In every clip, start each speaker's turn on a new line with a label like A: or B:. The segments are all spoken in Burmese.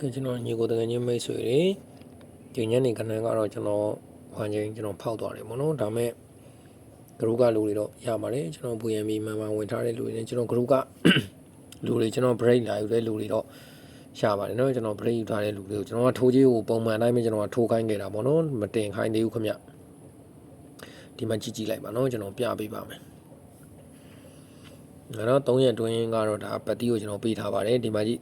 A: ကဲကျွန်တော်ညီကိုတကယ်ချင်းမိတ်ဆွေတွေဒီညနေခဏကတော့ကျွန်တော်ဝမ်းချင်းကျွန်တော်ဖောက်သွားတယ်ပေါ့နော်ဒါမဲ့ဂရုကလူတွေတော့ရပါတယ်ကျွန်တော် VMB မှန်မှန်ဝင်ထားတဲ့လူတွေနဲ့ကျွန်တော်ဂရုကလူတွေကျွန်တော် break လာယူတဲ့လူတွေတော့ရပါတယ်နော်ကျွန်တော် break ယူထားတဲ့လူတွေကိုကျွန်တော်ကထိုးကြီးကိုပုံမှန်အတိုင်းပဲကျွန်တော်ကထိုးခိုင်းခဲ့တာပေါ့နော်မတင်ခိုင်းသေးဘူးခင်ဗျဒီမှာကြည့်ကြည့်လိုက်ပါနော်ကျွန်တော်ပြပေးပါမယ်အဲ့တော့3ရက်တွင်းကတော့ဒါပတ်တီကိုကျွန်တော်ပေးထားပါတယ်ဒီမှာကြည့်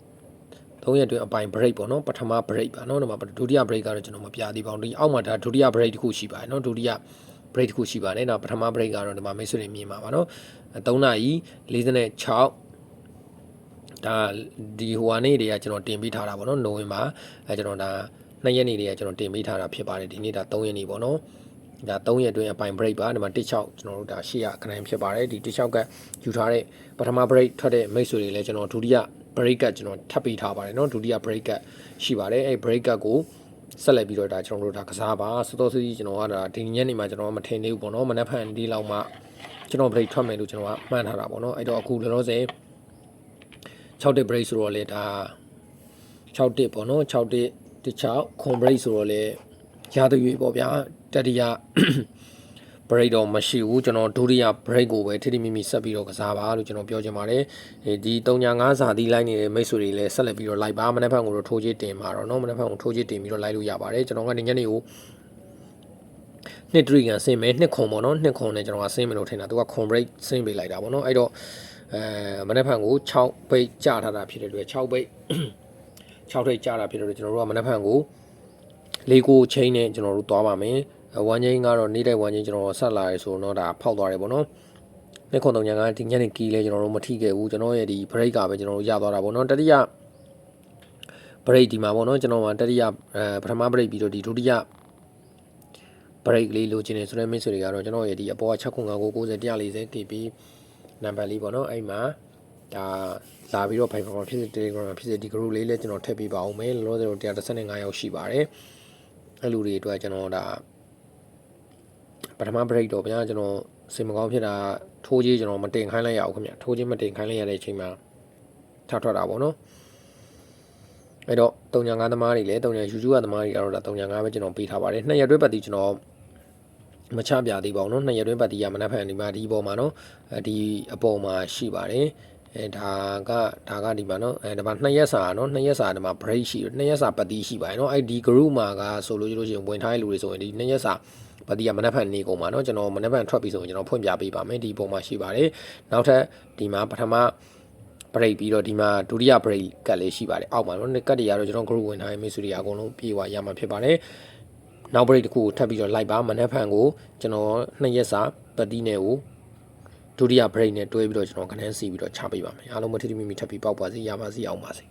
A: သုံးရက်အတွင်းအပိုင် break ပေါ့နော်ပထမ break ပါနော်ဒီမှာဒုတိယ break ကတော့ကျွန်တော်မပြသေးပါဘူးဒီအောက်မှာဒါဒုတိယ break တစ်ခုရှိပါတယ်နော်ဒုတိယ break တစ်ခုရှိပါတယ်နော်ပထမ break ကတော့ဒီမှာမိတ်ဆွေတွေမြင်ပါပါနော်3နာရီ46ဒါဒီဟိုဟာနေ့တွေကကျွန်တော်တင်ပေးထားတာပေါ့နော်နိုဝင်ဘာအဲကျွန်တော်ဒါ2ရက်နေ့တွေကကျွန်တော်တင်ပေးထားတာဖြစ်ပါတယ်ဒီနေ့ဒါ3ရက်နေ့ပေါ့နော်ဒါ3ရက်အတွင်းအပိုင် break ပါဒီမှာ16ကျွန်တော်တို့ဒါ8ရခဏဖြစ်ပါတယ်ဒီ16ကယူထားတဲ့ပထမ break ထွက်တဲ့မိတ်ဆွေတွေလည်းကျွန်တော်ဒုတိယ break ကကျွန်တော်ထပ်ပေးထားပါတယ်เนาะဒုတိယ break ကရှိပါတယ်အဲ break ကကိုဆက်လက်ပြီးတော့ဒါကျွန်တော်တို့ဒါကစားပါစောစောစီးကျွန်တော်ကဒါဒီညနေမှာကျွန်တော်မထင်သေးဘူးပေါ့เนาะမနက်ဖြန်ဒီလောက်မှကျွန်တော် break ထွက်မယ်လို့ကျွန်တော်ကမှန်းထားတာပေါ့เนาะအဲ့တော့အခုလောလောဆယ်6တက် break ဆိုတော့လေဒါ6တက်ပေါ့เนาะ6တက်တခြားခွန် break ဆိုတော့လေရသရွေပေါ့ဗျာတတိယ break တော့မရှိဘူးကျွန်တော်ဒုတိယ break ကိုပဲထိထိမိမိဆက်ပြီးတော့ကစားပါလို့ကျွန်တော်ပြောချင်ပါတယ်ဒီ3.5စာသီးလိုက်နေတဲ့မိတ်ဆွေတွေလည်းဆက်လက်ပြီးတော့လိုက်ပါမနေ့ဖက်ကိုတော့ထိုးချစ်တင်ပါတော့เนาะမနေ့ဖက်ကိုထိုးချစ်တင်ပြီးတော့လိုက်လို့ရပါတယ်ကျွန်တော်ကညနေကိုနှစ်တရီကန်ဆင်းမယ်နှစ်ခွန်ပေါ့နော်နှစ်ခွန်နဲ့ကျွန်တော်ကဆင်းမယ်လို့ထင်တာသူကခွန် break ဆင်းပေးလိုက်တာပေါ့နော်အဲ့တော့အဲမနေ့ဖက်ကို6ပိတ်ကြထားတာဖြစ်တဲ့အတွက်6ပိတ်6ထိတ်ကြတာဖြစ်တဲ့အတွက်ကျွန်တော်တို့ကမနေ့ဖက်ကိုလေးကိုချင်းနဲ့ကျွန်တော်တို့သွားပါမယ် ဝမ်ချင်းကတော့နေတဲ့ဝမ်ချင်းကျွန်တော်ဆက်လာရဲဆိုတော့ဒါဖောက်သွားတယ်ပေါ့နော်နှစ်ခွန်တုံညာကဒီညနေကီးလဲကျွန်တော်တို့မထိခဲ့ဘူးကျွန်တော်ရဲ့ဒီ break ကပဲကျွန်တော်တို့ရသွားတာပေါ့နော်တတိယ break ဒီမှာပေါ့နော်ကျွန်တော်ကတတိယအဲပထမ break ပြီးတော့ဒီဒုတိယ break လေးလိုချင်နေဆိုတဲ့မိတ်ဆွေတွေကတော့ကျွန်တော်ရဲ့ဒီအပေါ်က6.9 90 140 KB နံပါတ်လေးပေါ့နော်အဲ့မှာဒါလာပြီးတော့ Viber မှာဖြစ်စေ Telegram မှာဖြစ်စေဒီ group လေးလည်းကျွန်တော်ထည့်ပေးပါအောင်မယ်လောလောဆယ်135ယောက်ရှိပါတယ်အဲ့လူတွေအတွက်ကျွန်တော်ဒါ ပထမ break တော့ဗျာကျွန်တော်စင်မကောင်းဖြစ်တာထိုးကြီးကျွန်တော်မတင်ခိုင်းလိုက်ရအောင်ခင်ဗျထိုးကြီးမတင်ခိုင်းလိုက်ရတဲ့အချိန်မှာထထွက်တာပေါ့နော်အဲ့တော့305သမားတွေလည်း300ယူကျူကသမားတွေကတော့ဒါ305ပဲကျွန်တော်ပေးထားပါတယ်နှစ်ရက်တွဲပတ်တီကျွန်တော်မချပြသေးပါဘူးเนาะနှစ်ရက်တွဲပတ်တီရမနက်ဖြန်ဒီမှာဒီအပေါ်မှာเนาะဒီအပေါ်မှာရှိပါတယ်အဲဒါကဒါကဒီမှာเนาะအဲဒါမှနှစ်ရက်စာเนาะနှစ်ရက်စာဒီမှာ break ရှိတယ်နှစ်ရက်စာပတ်တီရှိပါတယ်เนาะအဲ့ဒီ group မှာကဆိုလို့လို့ရှိရင်ဝင်ထားတဲ့လူတွေဆိုရင်ဒီနှစ်ရက်စာ ပါတီကမနက်ဖြန်နေကုန်ပါเนาะကျွန်တော်မနက်ဖြန်ထွက်ပြီဆိုရင်ကျွန်တော်ဖွင့်ပြပေးပါမယ်ဒီပုံမှာရှိပါတယ်နောက်ထပ်ဒီမှာပထမ break ပြီးတော့ဒီမှာဒုတိယ break ကတ်လေးရှိပါတယ်အောက်မှာเนาะကတ်တွေကတော့ကျွန်တော် group ဝင်ထားတဲ့မိတ်ဆွေတွေအကုန်လုံးပြေဝရမှာဖြစ်ပါတယ်နောက် break တစ်ခုကိုထပ်ပြီးတော့လိုက်ပါမနက်ဖြန်ကိုကျွန်တော်နှစ်ရက်စာပတ်တီနဲ့ကိုဒုတိယ break နဲ့တွဲပြီးတော့ကျွန်တော်ခဏန်းစီပြီးတော့ချပေးပါမယ်အားလုံးမထီထီမိမိထပ်ပြီးပေါက်ပါစေရပါစေအောင်ပါစေ